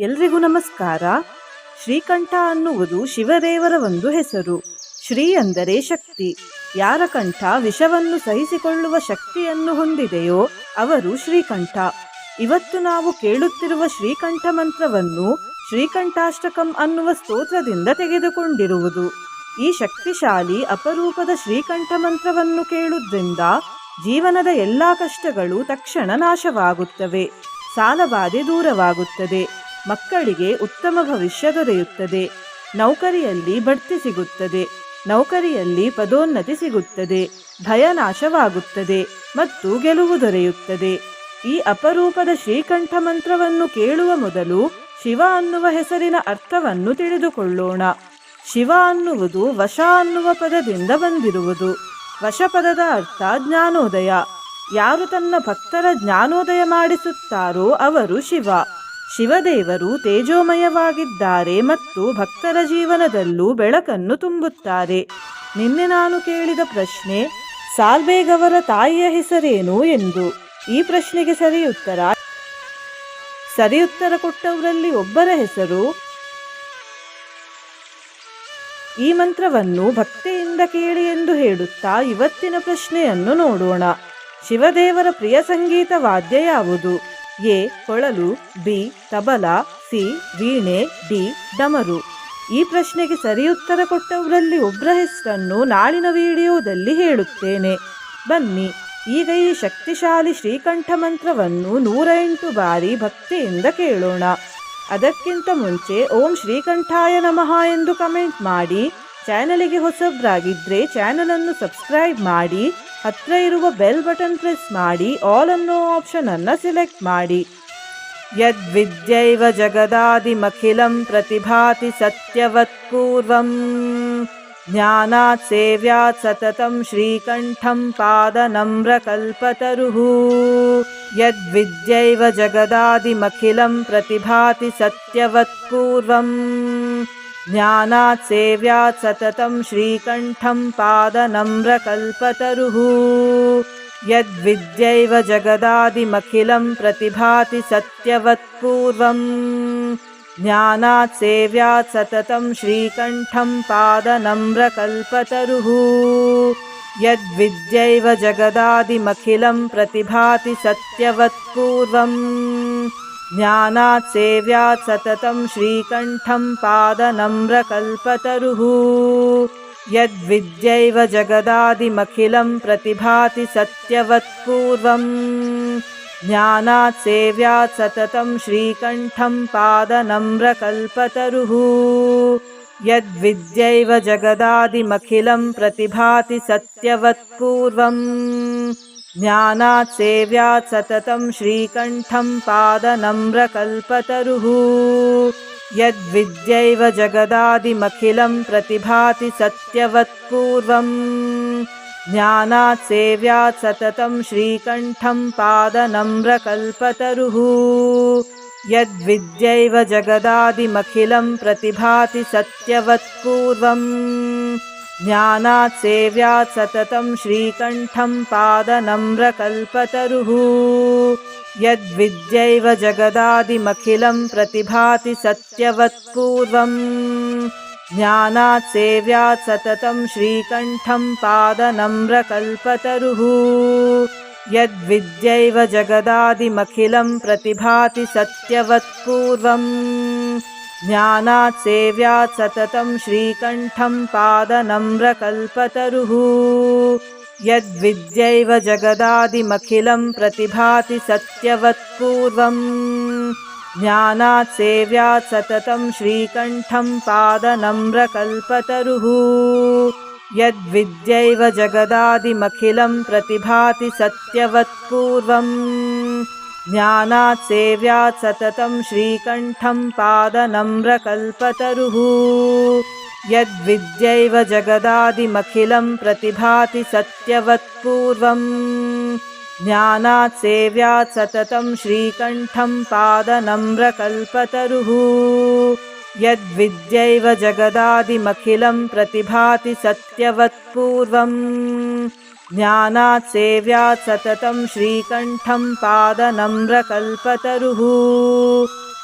ಎಲ್ರಿಗೂ ನಮಸ್ಕಾರ. ಶ್ರೀಕಂಠ ಅನ್ನುವುದು ಶಿವದೇವರ ಒಂದು ಹೆಸರು. ಶ್ರೀ ಅಂದರೆ ಶಕ್ತಿ. ಯಾರ ಕಂಠ ವಿಷವನ್ನು ಸಹಿಸಿಕೊಳ್ಳುವ ಶಕ್ತಿಯನ್ನು ಹೊಂದಿದೆಯೋ ಅವರು ಶ್ರೀಕಂಠ. ಇವತ್ತು ನಾವು ಕೇಳುತ್ತಿರುವ ಶ್ರೀಕಂಠ ಮಂತ್ರವನ್ನು ಶ್ರೀಕಂಠಾಷ್ಟಕಂ ಅನ್ನುವ ಸ್ತೋತ್ರದಿಂದ ತೆಗೆದುಕೊಂಡಿರುವುದು. ಈ ಶಕ್ತಿಶಾಲಿ ಅಪರೂಪದ ಶ್ರೀಕಂಠ ಮಂತ್ರವನ್ನು ಕೇಳುವುದರಿಂದ ಜೀವನದ ಎಲ್ಲ ಕಷ್ಟಗಳು ತಕ್ಷಣ ನಾಶವಾಗುತ್ತವೆ. ಸಾಲಬಾಧೆ ದೂರವಾಗುತ್ತದೆ. ಮಕ್ಕಳಿಗೆ ಉತ್ತಮ ಭವಿಷ್ಯ ದೊರೆಯುತ್ತದೆ. ನೌಕರಿಯಲ್ಲಿ ಬಡ್ತಿ ಸಿಗುತ್ತದೆ. ನೌಕರಿಯಲ್ಲಿ ಪದೋನ್ನತಿ ಸಿಗುತ್ತದೆ. ಭಯ ನಾಶವಾಗುತ್ತದೆ ಮತ್ತು ಗೆಲುವು ದೊರೆಯುತ್ತದೆ. ಈ ಅಪರೂಪದ ಶ್ರೀಕಂಠ ಮಂತ್ರವನ್ನು ಕೇಳುವ ಮೊದಲು ಶಿವ ಅನ್ನುವ ಹೆಸರಿನ ಅರ್ಥವನ್ನು ತಿಳಿದುಕೊಳ್ಳೋಣ. ಶಿವ ಅನ್ನುವುದು ವಶ ಅನ್ನುವ ಪದದಿಂದ ಬಂದಿರುವುದು. ವಶಪದದ ಅರ್ಥ ಜ್ಞಾನೋದಯ. ಯಾರು ತನ್ನ ಭಕ್ತರ ಜ್ಞಾನೋದಯ ಮಾಡಿಸುತ್ತಾರೋ ಅವರು ಶಿವ. ಶಿವದೇವರು ತೇಜೋಮಯವಾಗಿದ್ದಾರೆ ಮತ್ತು ಭಕ್ತರ ಜೀವನದಲ್ಲೂ ಬೆಳಕನ್ನು ತುಂಬುತ್ತಾರೆ. ನಿನ್ನೆ ನಾನು ಕೇಳಿದ ಪ್ರಶ್ನೆ, ಸಾಲ್ಬೇಗವರ ತಾಯಿಯ ಹೆಸರೇನು ಎಂದು? ಈ ಪ್ರಶ್ನೆಗೆ ಸರಿ ಉತ್ತರ ಸರಿ ಉತ್ತರ ಕೊಟ್ಟವರಲ್ಲಿ ಒಬ್ಬರ ಹೆಸರು? ಈ ಮಂತ್ರವನ್ನು ಭಕ್ತಿಯಿಂದ ಕೇಳಿ ಎಂದು ಹೇಳುತ್ತಾ ಇವತ್ತಿನ ಪ್ರಶ್ನೆಯನ್ನು ನೋಡೋಣ. ಶಿವದೇವರ ಪ್ರಿಯ ಸಂಗೀತ ವಾದ್ಯ ಯಾವುದು? ಎ ಕೊಳಲು, ಬಿ ತಬಲ, ಸಿ ವೀಣೆ, ಡಿ ಡಮರು. ಈ ಪ್ರಶ್ನೆಗೆ ಸರಿ ಉತ್ತರ ಕೊಟ್ಟವರಲ್ಲಿ ಒಬ್ಬರ ಹೆಸರನ್ನು ನಾಳಿನ ವಿಡಿಯೋದಲ್ಲಿ ಹೇಳುತ್ತೇನೆ. ಬನ್ನಿ, ಈಗ ಈ ಶಕ್ತಿಶಾಲಿ ಶ್ರೀಕಂಠ ಮಂತ್ರವನ್ನು ನೂರ ಎಂಟು ಬಾರಿ ಭಕ್ತಿಯಿಂದ ಕೇಳೋಣ. ಅದಕ್ಕಿಂತ ಮುಂಚೆ ಓಂ ಶ್ರೀಕಂಠಾಯ ನಮಃ ಎಂದು ಕಮೆಂಟ್ ಮಾಡಿ, ಚಾನಲಿಗೆ ಹೊಸಬ್ರಾಗಿದ್ದರೆ ಚಾನಲನ್ನು ಸಬ್ಸ್ಕ್ರೈಬ್ ಮಾಡಿ ಹತ್ರ ಇರುವ ಬೆಲ್ ಬಟನ್ ಪ್ರೆಸ್ ಮಾಡಿ ಆಲ್ ಅನ್ನೋ ಆಪ್ಷನ್ ಅನ್ನು ಸೆಲೆಕ್ಟ್ ಮಾಡಿ. ಯದ್ವಿದ್ಯೈವ ಜಗದಾದಿಮಖಿಲಂ ಪ್ರತಿಭಾತಿ ಸತ್ಯವತ್ ಪೂರ್ವಂ. ಜ್ಞಾನಾತ್ ಸೇವ್ಯಾತ್ ಸತತಂ ಶ್ರೀಕಂಠಂ ಪಾದ ಪಾದನಮ್ರಕಲ್ಪತರುಃ ಯದ್ವಿದ್ಯೈವ ಜಗದಾದಿಮಖಿಲಂ ಪ್ರತಿಭಾತಿ ಸತ್ಯವತ್ ಪೂರ್ವಂ. ज्ञानात् सेव्यात् सततं श्रीकण्ठं पादनम्रकल्पतरुः। यद्विद्यैव जगदादिमखिलं प्रतिभाति सत्यवत् पूर्वम् ज्ञानात् सेव्यात् सततं श्रीकण्ठं पादनम्रकल्पतरुः। यद्विद्यैव जगदादिमखिलं प्रतिभाति सत्यवत् पूर्वम् ज्ञानात् सेव्यात् सततं श्रीकण्ठं पादनम्रकल्पतरुः। यद्विद्यैव जगदादिमखिलं प्रतिभाति सत्यवत् पूर्वम् ज्ञानात् सेव्यात् सततं श्रीकण्ठं पादनम्रकल्पतरुः। यद्विद्यैव जगदादिमखिलं प्रतिभाति सत्यवत् पूर्वम् ज्ञानात् सेव्यात् सततं श्रीकण्ठं पादनम्रकल्पतरुः। यद्विद्यैव जगदादिमखिलं प्रतिभाति सत्यवत् पूर्वम् ज्ञानात् सेव्यात् सततं श्रीकण्ठं पादनम्रकल्पतरुः। यद्विद्यैव जगदादिमखिलं प्रतिभाति सत्यवत् पूर्वम् ज्ञानात् सेव्यात् सततं श्रीकण्ठं पादनम्रकल्पतरुः। यद्विद्यैव जगदादिमखिलं प्रतिभाति सत्यवत् पूर्वम् ज्ञानात् सेव्यात् सततं श्रीकण्ठं पादनम्रकल्पतरुः। यद्विद्यैव जगदादिमखिलं प्रतिभाति सत्यवत् पूर्वम् ज्ञानात् सेव्यात् सततं श्रीकण्ठं पादनम्रकल्पतरुः। यद्विद्यैव जगदादिमखिलं प्रतिभाति सत्यवत् पूर्वम् ज्ञानात् सेव्यात् सततं श्रीकण्ठं पादनम्रकल्पतरुः। यद्विद्यैव जगदादिमखिलं प्रतिभाति सत्यवत् पूर्वम् ज्ञानात् सेव्यात् सततं श्रीकण्ठं पादनम्रकल्पतरुः। यद्विद्यैव जगदादिमखिलं प्रतिभाति सत्यवत् पूर्वम् ज्ञानात् सेव्यात् सततं श्रीकण्ठं पादनम्रकल्पतरुः। यद्विद्यैव जगदादिमखिलं प्रतिभाति सत्यवत् पूर्वम् ज्ञानात् सेव्यात् सततं श्रीकण्ठं पादनम्रकल्पतरुः।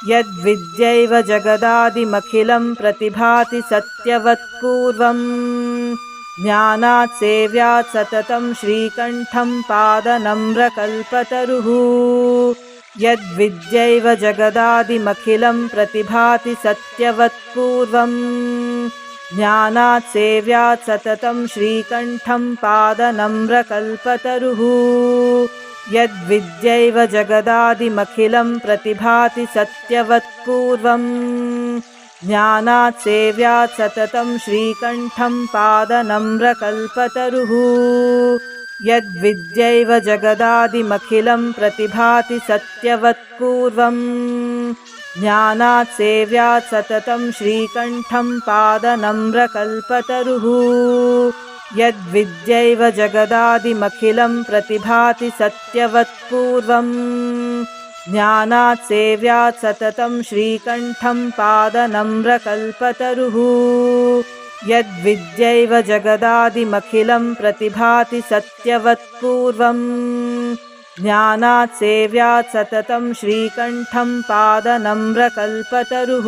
यद्विद्यैव जगदादिमखिलं प्रतिभाति सत्यवत्पूर्वम्। ज्ञानात् सेव्यात् सततं श्रीकण्ठं पादनम्रकल्पतरुः। यद्विद्यैव जगदादिमखिलं प्रतिभाति सत्यवत्पूर्वम् ज्ञानात् सेव्यात् सततं श्रीकण्ठं पादनम्रकल्पतरुः। यद्विद्यैव जगदादिमखिलं प्रतिभाति सत्यवत्पूर्वम् ज्ञानात् सेव्यात् सततं श्रीकण्ठं पादनम्रकल्पतरुः। यद्विद्यैव जगदादिमखिलं प्रतिभाति सत्यवत्पूर्वम् ज्ञानात् सेव्यात् सततं श्रीकण्ठं पादनम्रकल्पतरुः। यद्विद्यैव जगदादिमखिलं प्रतिभाति सत्यवत्पूर्वम्। ज्ञानात् सेव्यात् सततं श्रीकण्ठं पादनम्रकल्पतरुः। यद्विद्यैव जगदादिमखिलं प्रतिभाति सत्यवत्पूर्वम् ज्ञानात् सेव्यात् सततं श्रीकण्ठं पादनम्रकल्पतरुः।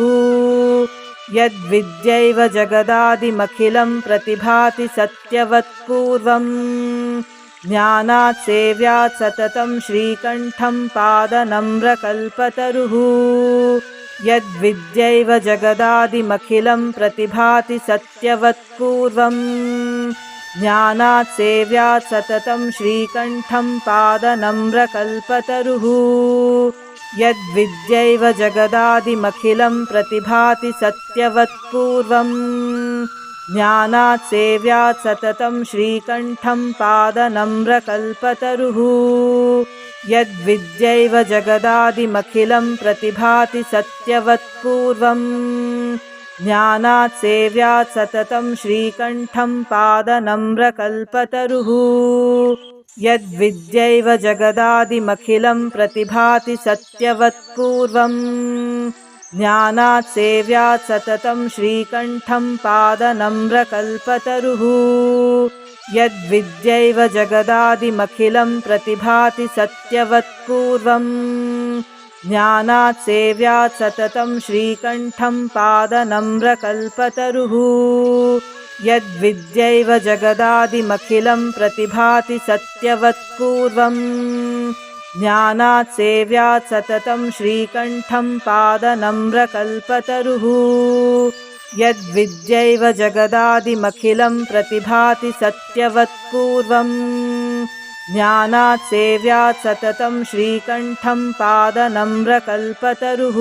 यद्विद्यैव जगदादिमखिलं प्रतिभाति सत्यवत्पूर्वम् ज्ञानात् सेव्यात् सततं श्रीकण्ठं पादनम्रकल्पतरुः। यद्विद्यैव जगदादिमखिलं प्रतिभाति सत्यवत्पूर्वम् ज्ञानात् सेव्यात् सततं श्रीकण्ठं पादनम्रकल्पतरुः। यद्विद्यैव जगदादिमखिलं प्रतिभाति सत्यवत्पूर्वम्। ज्ञानात् सेव्यात् सततं श्रीकण्ठं पादनम्रकल्पतरुः। यद्विद्यैव जगदादिमखिलं प्रतिभाति सत्यवत्पूर्वम् ज्ञानात् सेव्यात् सततं श्रीकण्ठं पादनम्रकल्पतरुः। यद्विद्यैव जगदादिमखिलं प्रतिभाति सत्यवत्पूर्वम्। ज्ञानात् सेव्यात् सततं श्रीकण्ठं पादनम्रकल्पतरुः। यद्विद्यैव जगदादिमखिलं प्रतिभाति सत्यवत्पूर्वम् ज्ञानात् सेव्यात् सततं श्रीकण्ठं पादनम्रकल्पतरुः। यद्विद्यैव जगदादिमखिलं प्रतिभाति सत्यवत्पूर्वम् ज्ञानात् सेव्यात् सततं श्रीकण्ठं पादनम्रकल्पतरुः। यद्विद्यैव जगदादिमखिलं प्रतिभाति सत्यवत्पूर्वम् ज्ञानात् सेव्यात् सततं श्रीकण्ठं पादनम्रकल्पतरुः।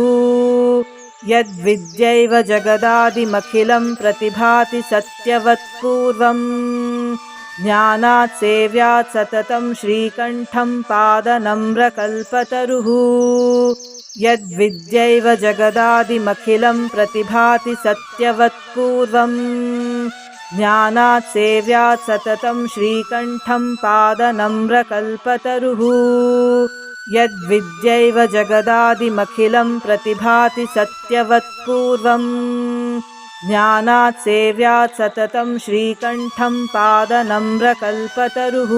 यद्विद्यैव जगदादिमखिलं प्रतिभाति सत्यवत्पूर्वम्। ज्ञानात् सेव्यात् सततं श्रीकण्ठं पादनम्रकल्पतरुः। यद्विद्यैव जगदादिमखिलं प्रतिभाति सत्यवत्पूर्वम् ज्ञानात् सेव्यात् सततं श्रीकण्ठं पादनम्रकल्पतरुः। यद्विद्यैव जगदादिमखिलं प्रतिभाति सत्यवत्पूर्वम्। ज्ञानात् सेव्यात् सततं श्रीकण्ठं पादनम्रकल्पतरुः।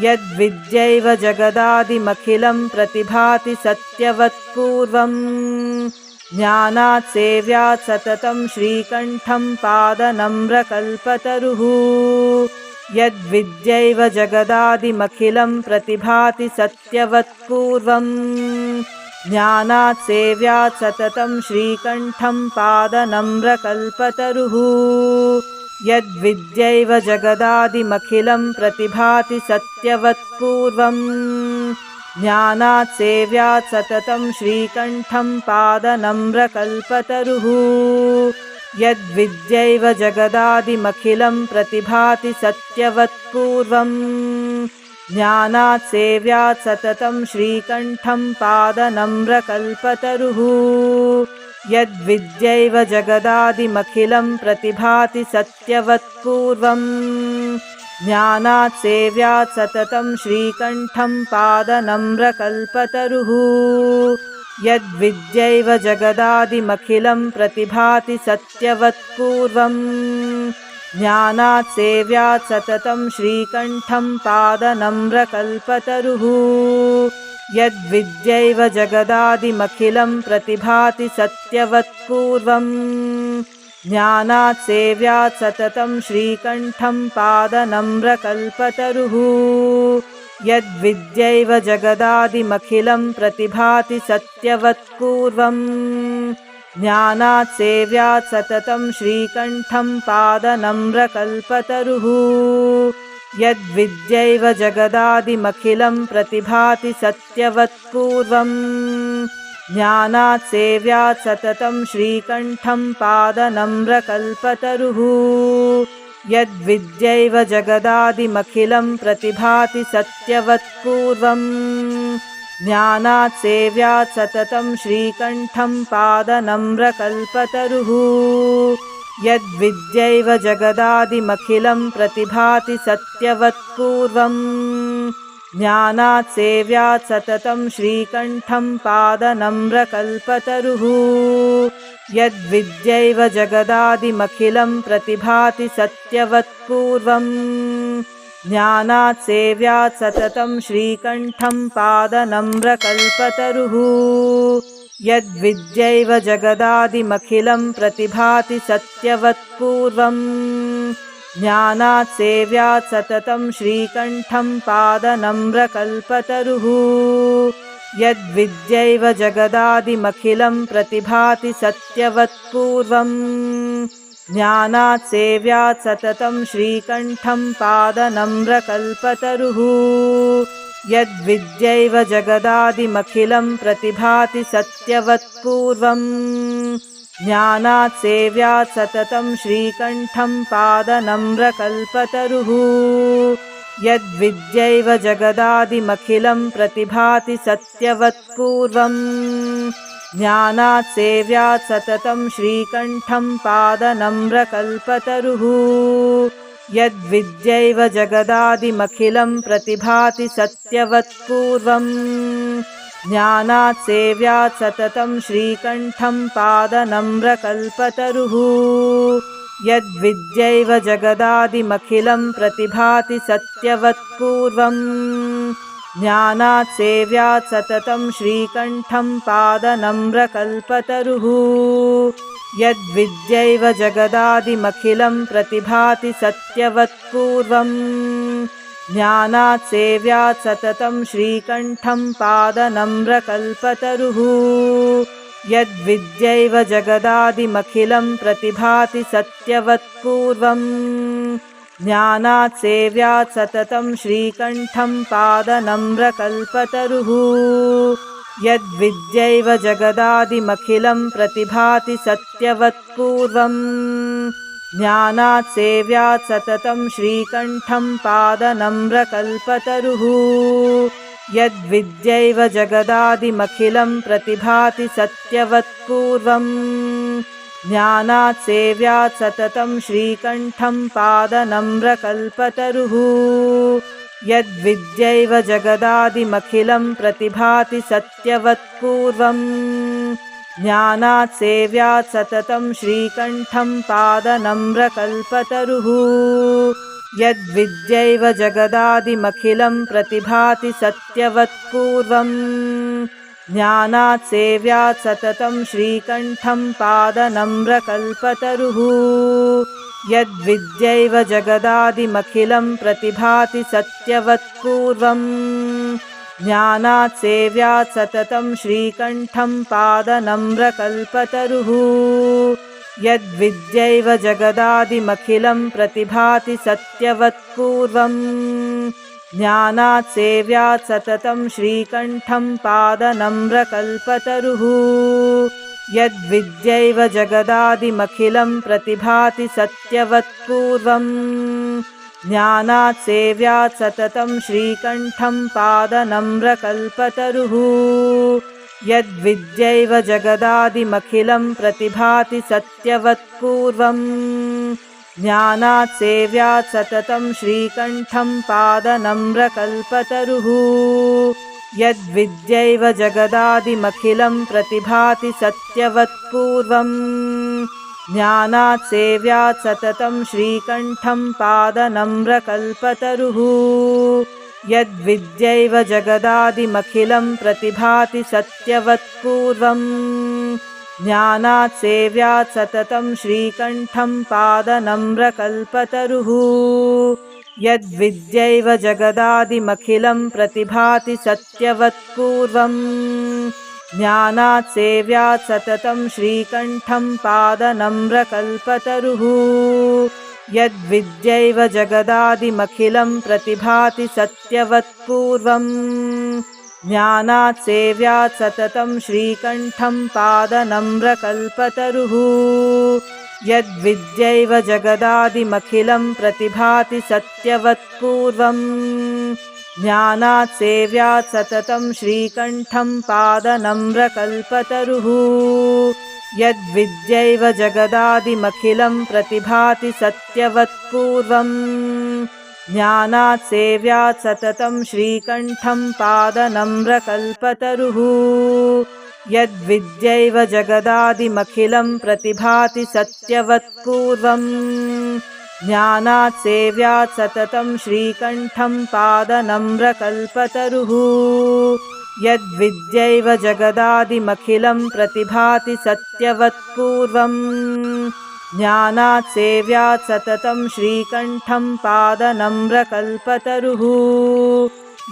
यद्विद्यैव जगदादिमखिलं प्रतिभाति सत्यवत्पूर्वम् ज्ञानात् सेव्यात् सततं श्रीकण्ठं पादनम्रकल्पतरुः। यद्विद्यैव जगदादिमखिलं प्रतिभाति सत्यवत्पूर्वम्। ज्ञानात् सेव्यात् सततं श्रीकण्ठं पादनम्रकल्पतरुः। यद्विद्यैव जगदादिमखिलं प्रतिभाति सत्यवत्पूर्वम् ज्ञानात् सेव्यात् सततं श्रीकण्ठं पादनम्रकल्पतरुः। यद्विद्यैव जगदादिमखिलं प्रतिभाति सत्यवत्पूर्वम्। ज्ञानात् सेव्यात् सततं श्रीकण्ठं पादनम्रकल्पतरुः। यद्विद्यैव जगदादिमखिलं प्रतिभाति सत्यवत्पूर्वम् ज्ञानात् सेव्यात् सततं श्रीकण्ठं पादनम्रकल्पतरुः। यद्विद्यैव जगदादिमखिलं प्रतिभाति सत्यवत्पूर्वम्। ज्ञानात् सेव्यात् सततं श्रीकण्ठं पादनम्रकल्पतरुः। यद्विद्यैव जगदादिमखिलं प्रतिभाति सत्यवत्पूर्वम् ज्ञानात् सेव्यात् सततं श्रीकण्ठं पादनम्रकल्पतरुः। यद्विद्यैव जगदादिमखिलं प्रतिभाति सत्यवत्पूर्वम्। ज्ञानात् सेव्यात् सततं श्रीकण्ठं पादनम्रकल्पतरुः। यद्विद्यैव जगदादिमखिलं प्रतिभाति सत्यवत्पूर्वम् ज्ञानात् सेव्यात् सततं श्रीकण्ठं पादनम्रकल्पतरुः यद्विद्यैव जगदादिमखिलं प्रतिभाति सत्यवत्पूर्वम्। ज्ञानात् सेव्यात् सततं श्रीकण्ठं पादनम्रकल्पतरुः यद्विद्यैव जगदादिमखिलं प्रतिभाति सत्यवत्पूर्वम् ज्ञानात् सेव्यात् सततं श्रीकण्ठं पादनम्रकल्पतरुः। यद्विद्यैव जगदादिमखिलं प्रतिभाति सत्यवत्पूर्वम्। ज्ञानात् सेव्यात् सततं श्रीकण्ठं पादनम्रकल्पतरुः। यद्विद्यैव जगदादिमखिलं प्रतिभाति सत्यवत्पूर्वम् ज्ञानात् सेव्यात् सततं श्रीकण्ठं पादनम्रकल्पतरुः। यद्विद्यैव जगदादिमखिलं प्रतिभाति सत्यवत्पूर्वम्। ज्ञानात् सेव्यात् सततं श्रीकण्ठं पादनम्रकल्पतरुः। यद्विद्यैव जगदादिमखिलं प्रतिभाति सत्यवत्पूर्वम् ज्ञानात् सेव्यात् सततं श्रीकण्ठं पादनम्रकल्पतरुः। यद्विद्यैव जगदादिमखिलं प्रतिभाति सत्यवत्पूर्वम्। ज्ञानात् सेव्यात् सततं श्रीकण्ठं पादनम्रकल्पतरुः। यद्विद्यैव जगदादिमखिलं प्रतिभाति सत्यवत्पूर्वम् ज्ञानात् सेव्यात् सततं श्रीकण्ठं पादनम्रकल्पतरुः। यद्विद्यैव जगदादिमखिलं प्रतिभाति सत्यवत्पूर्वम्। ज्ञानात् सेव्यात् सततं श्रीकण्ठं पादनम्रकल्पतरुः। यद्विद्यैव जगदादिमखिलं प्रतिभाति सत्यवत्पूर्वम् ज्ञानात् सेव्यात् सततं श्रीकण्ठं पादनम्रकल्पतरुः। यद्विद्यैव जगदादिमखिलं प्रतिभाति सत्यवत्पूर्वम्। ज्ञानात् सेव्यात् सततं श्रीकण्ठं पादनम्रकल्पतरुः। यद्विद्यैव जगदादिमखिलं प्रतिभाति सत्यवत्पूर्वम् ज्ञानात् सेव्यात् सततं श्रीकण्ठं पादनम्रकल्पतरुः। यद्विद्यैव जगदादिमखिलं प्रतिभाति सत्यवत्पूर्वम्। ज्ञानात् सेव्यात् सततं श्रीकण्ठं पादनम्रकल्पतरुः। यद्विद्यैव जगदादिमखिलं प्रतिभाति सत्यवत्पूर्वम् ज्ञानात् सेव्यात् सततं श्रीकण्ठं पादनम्रकल्पतरुः। यद्विद्यैव जगदादिमखिलं प्रतिभाति सत्यवत्पूर्वम्। ज्ञानात् सेव्यात् सततं श्रीकण्ठं पादनम्रकल्पतरुः। यद्विद्यैव जगदादिमखिलं प्रतिभाति सत्यवत्पूर्वम् ज्ञानात् सेव्यात् सततं श्रीकण्ठं पादनम्रकल्पतरुः। यद्विद्यैव जगदादिमखिलं प्रतिभाति सत्यवत्पूर्वम्। ज्ञानात् सेव्यात् सततं श्रीकण्ठं पादनम्रकल्पतरुः। यद्विद्यैव जगदादिमखिलं प्रतिभाति सत्यवत्पूर्वम् ज्ञानात् सेव्यात् सततं श्रीकण्ठं पादनम्रकल्पतरुः। यद्विद्यैव जगदादिमखिलं प्रतिभाति सत्यवत्पूर्वम्। ज्ञानात् सेव्यात् सततं श्रीकण्ठं पादनम्रकल्पतरुः। यद्विद्यैव जगदादिमखिलं प्रतिभाति सत्यवत्पूर्वम् ज्ञानात् सेव्यात् सततं श्रीकण्ठं पादनम्रकल्पतरुः। यद्विद्यैव जगदादिमखिलं प्रतिभाति सत्यवत्पूर्वम्। ज्ञानात् सेव्यात् सततं श्रीकण्ठं पादनम्रकल्पतरुः। यद्विद्यैव जगदादिमखिलं प्रतिभाति सत्यवत्पूर्वम् ज्ञानात् सेव्यात् सततं श्रीकण्ठं पादनम्रकल्पतरुः। यद्विद्यैव जगदादिमखिलं प्रतिभाति सत्यवत्पूर्वम्। ज्ञानात् सेव्यात् सततं श्रीकण्ठं पादनम्रकल्पतरुः। यद्विद्यैव जगदादिमखिलं प्रतिभाति सत्यवत्पूर्वम् ज्ञानात् सेव्यात् सततं श्रीकण्ठं पादनम्रकल्पतरुः। यद्विद्यैव जगदादिमखिलं प्रतिभाति सत्यवत्पूर्वम्। ज्ञानात् सेव्यात् सततं श्रीकण्ठं पादनम्रकल्पतरुः। यद्विद्यैव जगदादिमखिलं प्रतिभाति सत्यवत्पूर्वम् ज्ञानात् सेव्यात् सततं श्रीकण्ठं पादनम्रकल्पतरुः। यद्विद्यैव जगदादिमखिलं प्रतिभाति सत्यवत्पूर्वम् ज्ञानात् सेव्यात् सततं श्रीकण्ठं पादनम्रकल्पतरुः।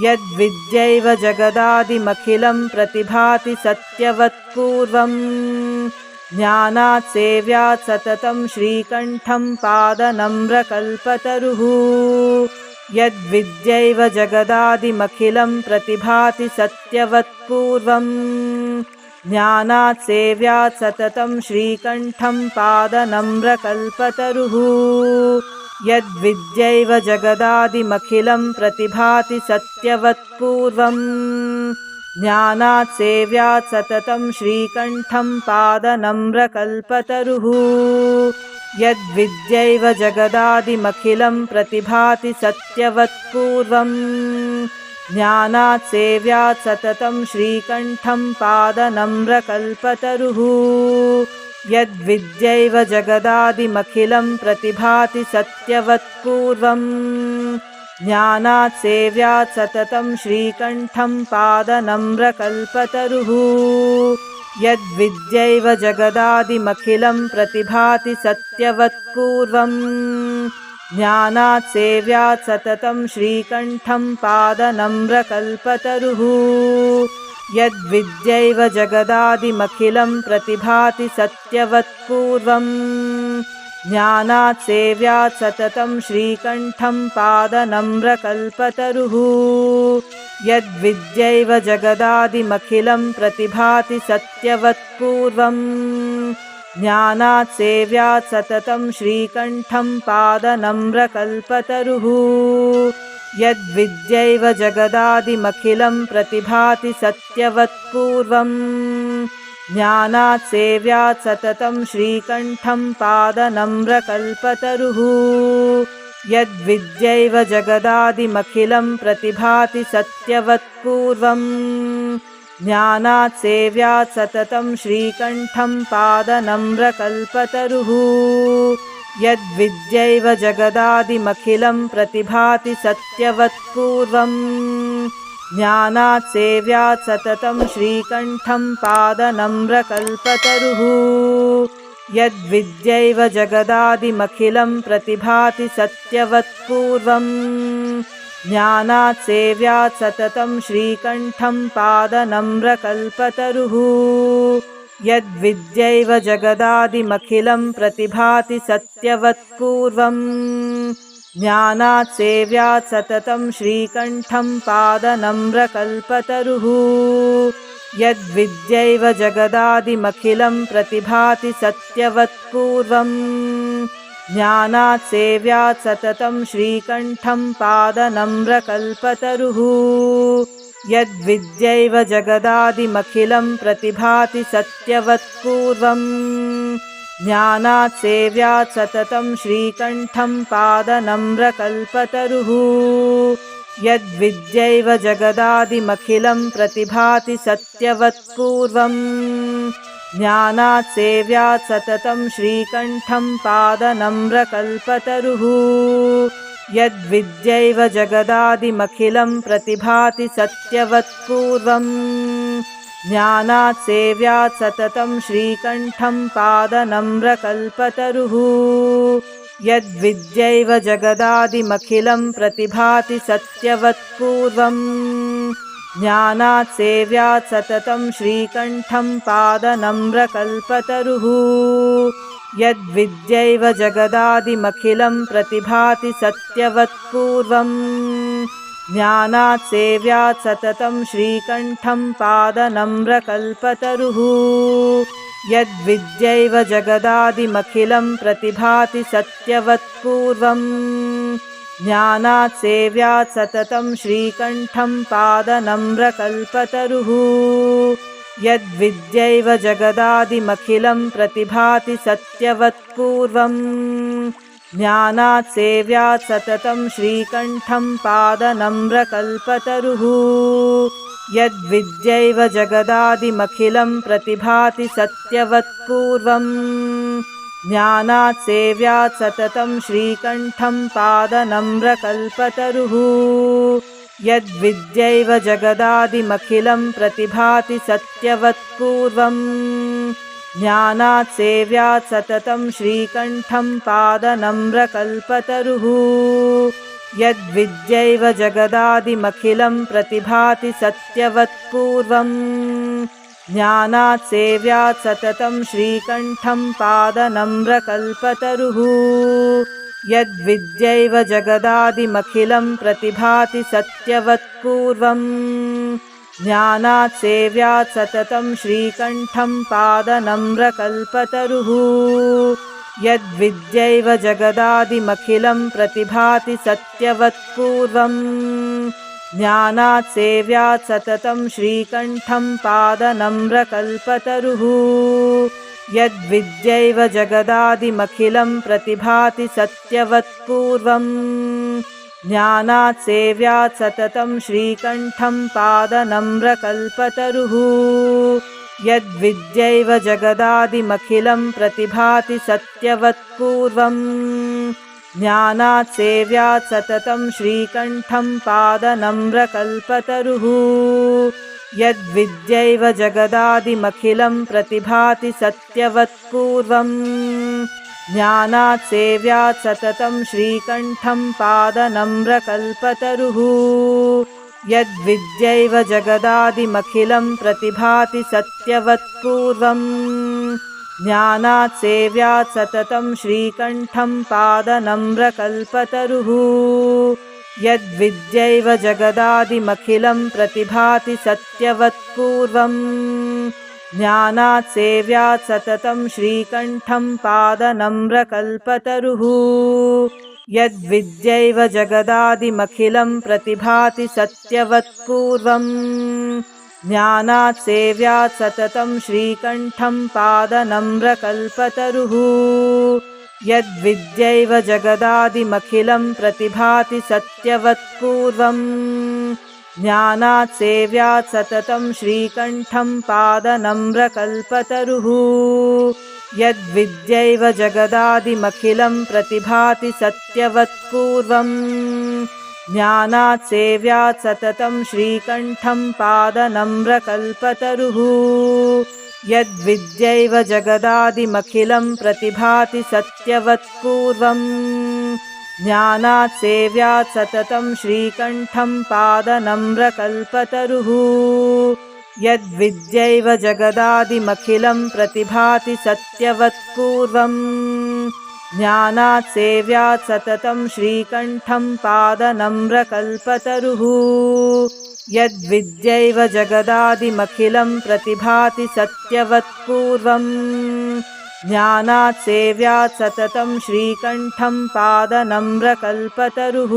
यद्विद्यैव जगदादिमखिलं प्रतिभाति सत्यवत्पूर्वम् ज्ञानात् सेव्यात् सततं श्रीकण्ठं पादनम्रकल्पतरुः। यद्विद्यैव जगदादिमखिलं प्रतिभाति सत्यवत्पूर्वम्। ज्ञानात् सेव्यात् सततं श्रीकण्ठं पादनम्रकल्पतरुः। यद्विद्यैव जगदादिमखिलं प्रतिभाति सत्यवत्पूर्वम् ज्ञानात् सेव्यात् सततं श्रीकण्ठं पादनम्रकल्पतरुः। यद्विद्यैव जगदादिमखिलं प्रतिभाति सत्यवत्पूर्वम् ज्ञानात् सेव्यात् सततं श्रीकण्ठं पादनम्रकल्पतरुः। यद्विद्यैव जगदादिमखिलं प्रतिभाति सत्यवत्पूर्वम् ज्ञानात् सेव्यात् सततं श्रीकण्ठं पादनम्रकल्पतरुः। यद्विद्यैव जगदादिमखिलं प्रतिभाति सत्यवत्पूर्वम्। ज्ञानात् सेव्यात् सततं श्रीकण्ठं पादनम्रकल्पतरुः। यद्विद्यैव जगदादिमखिलं प्रतिभाति सत्यवत्पूर्वम् ज्ञानात् सेव्यात् सततं श्रीकण्ठं पादनम्रकल्पतरुः। यद्विद्यैव जगदादिमखिलं प्रतिभाति सत्यवत्पूर्वम्। ज्ञानात् सेव्यात् सततं श्रीकण्ठं पादनम्रकल्पतरुः। यद्विद्यैव जगदादिमखिलं प्रतिभाति सत्यवत्पूर्वम् ज्ञानात् सेव्यात् सततं श्रीकण्ठं पादनम्रकल्पतरुः। यद्विद्यैव जगदादिमखिलं प्रतिभाति सत्यवत्पूर्वम् ज्ञानात् सेव्यात् सततं श्रीकण्ठं पादनम्रकल्पतरुः। यद्विद्यैव जगदादिमखिलं प्रतिभाति सत्यवत्पूर्वम् ज्ञानात् सेव्यात् सततं श्रीकण्ठं पादनम्रकल्पतरुः। यद्विद्यैव जगदादिमखिलं प्रतिभाति सत्यवत्पूर्वम्। ज्ञानात् सेव्यात् सततं श्रीकण्ठं पादनम्रकल्पतरुः। यद्विद्यैव जगदादिमखिलं प्रतिभाति सत्यवत्पूर्वम् ज्ञानात् सेव्यात् सततं श्रीकण्ठं पादनम्रकल्पतरुः। यद्विद्यैव जगदादिमखिलं प्रतिभाति सत्यवत्पूर्वम् ज्ञानात् सेव्यात् सततं श्रीकण्ठं पादनम्रकल्पतरुः। यद्विद्यैव जगदादिमखिलं प्रतिभाति सत्यवत्पूर्वम् ज्ञानात् सेव्यात् सततं श्रीकण्ठं पादनम्रकल्पतरुः। यद्विद्यैव जगदादिमखिलं प्रतिभाति सत्यवत्पूर्वम्। ज्ञानात् सेव्यात् सततं श्रीकण्ठं पादनम्रकल्पतरुः। यद्विद्यैव जगदादिमखिलं प्रतिभाति सत्यवत्पूर्वम् ज्ञानात् सेव्यात् सततं श्रीकण्ठं पादनम्रकल्पतरुः। यद्विद्यैव जगदादिमखिलं प्रतिभाति सत्यवत्पूर्वम्। ज्ञानात् सेव्यात् सततं श्रीकण्ठं पादनम्रकल्पतरुः। यद्विद्यैव जगदादिमखिलं प्रतिभाति सत्यवत्पूर्वम् ज्ञानात् सेव्यात् सततं श्रीकण्ठं पादनम्रकल्पतरुः। यद्विद्यैव जगदादिमखिलं प्रतिभाति सत्यवत्पूर्वम् ज्ञानात् सेव्यात् सततं श्रीकण्ठं पादनम्रकल्पतरुः। यद्विद्यैव जगदादिमखिलं प्रतिभाति सत्यवत्पूर्वम् ज्ञानात् सेव्यात् सततं श्रीकण्ठं पादनम्रकल्पतरुः। यद्विद्यैव जगदादिमखिलं प्रतिभाति सत्यवत्पूर्वम्। ज्ञानात् सेव्यात् सततं श्रीकण्ठं पादनम्रकल्पतरुः। यद्विद्यैव जगदादिमखिलं प्रतिभाति सत्यवत्पूर्वम् ज्ञानात् सेव्यात् सततं श्रीकण्ठं पादनम्रकल्पतरुः। यद्विद्यैव जगदादिमखिलं प्रतिभाति सत्यवत्पूर्वम्। ज्ञानात् सेव्यात् सततं श्रीकण्ठं पादनम्रकल्पतरुः। यद्विद्यैव जगदादिमखिलं प्रतिभाति सत्यवत्पूर्वम् ज्ञानात् सेव्यात् सततं श्रीकण्ठं पादनम्रकल्पतरुः। यद्विद्यैव जगदादिमखिलं प्रतिभाति सत्यवत्पूर्वम्। ज्ञानात् सेव्यात् सततं श्रीकण्ठं पादनम्रकल्पतरुः। यद्विद्यैव जगदादिमखिलं प्रतिभाति सत्यवत्पूर्वम् ज्ञानात् सेव्यात् सततं श्रीकण्ठं पादनम्रकल्पतरुः। यद्विद्यैव जगदादिमखिलं प्रतिभाति सत्यवत्पूर्वम्। ज्ञानात् सेव्यात् सततं श्रीकण्ठं पादनम्रकल्पतरुः। यद्विद्यैव जगदादिमखिलं प्रतिभाति सत्यवत्पूर्वम् ज्ञानात् सेव्यात् सततं श्रीकण्ठं पादनम्रकल्पतरुः यद्विद्यैव जगदादिमखिलं प्रतिभाति सत्यवत्पूर्वम् ज्ञानात् सेव्यात् सततं श्रीकण्ठं पादनम्रकल्पतरुः यद्विद्यैव जगदादिमखिलं प्रतिभाति सत्यवत्पूर्वम् ज्ञानात् सेव्यात् सततं श्रीकण्ठं पादनम्रकल्पतरुः। यद्विद्यैव जगदादिमखिलं प्रतिभाति सत्यवत्पूर्वम्। ज्ञानात् सेव्यात् सततं श्रीकण्ठं पादनम्रकल्पतरुः। यद्विद्यैव जगदादिमखिलं प्रतिभाति सत्यवत्पूर्वम् ज्ञानात् सेव्यात् सततं श्रीकण्ठं पादनम्रकल्पतरुः। यद्विद्यैव जगदादिमखिलं प्रतिभाति सत्यवत्पूर्वम्। ज्ञानात् सेव्यात् सततं श्रीकण्ठं पादनम्रकल्पतरुः। यद्विद्यैव जगदादिमखिलं प्रतिभाति सत्यवत्पूर्वम् ज्ञानात् सेव्यात् सततं श्रीकण्ठं पादनम्रकल्पतरुः। यद्विद्यैव जगदादिमखिलं प्रतिभाति सत्यवत्पूर्वम्। ज्ञानात् सेव्यात् सततं श्रीकण्ठं पादनम्रकल्पतरुः। यद्विद्यैव जगदादिमखिलं प्रतिभाति सत्यवत्पूर्वम् ज्ञानात् सेव्यात् सततं श्रीकण्ठं पादनम्रकल्पतरुः।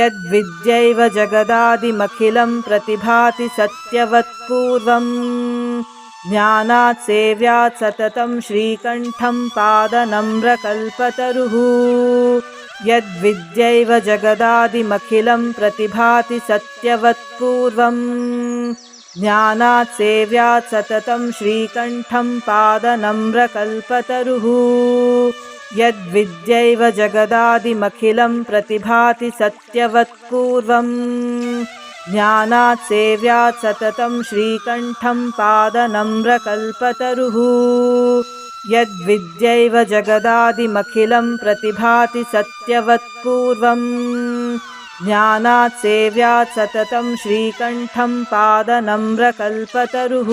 यद्विद्यैव जगदादिमखिलं प्रतिभाति सत्यवत्पूर्वम्। ज्ञानात् सेव्यात् सततं श्रीकण्ठं पादनम्रकल्पतरुः। यद्विद्यैव जगदादिमखिलं प्रतिभाति सत्यवत्पूर्वम् ज्ञानात् सेव्यात् सततं श्रीकण्ठं पादनम्रकल्पतरुः। यद्विद्यैव जगदादिमखिलं प्रतिभाति सत्यवत्पूर्वम्। ज्ञानात् सेव्यात् सततं श्रीकण्ठं पादनम्रकल्पतरुः। यद्विद्यैव जगदादिमखिलं प्रतिभाति सत्यवत्पूर्वम् ज्ञानात् सेव्यात् सततं श्रीकण्ठं पादनम्रकल्पतरुः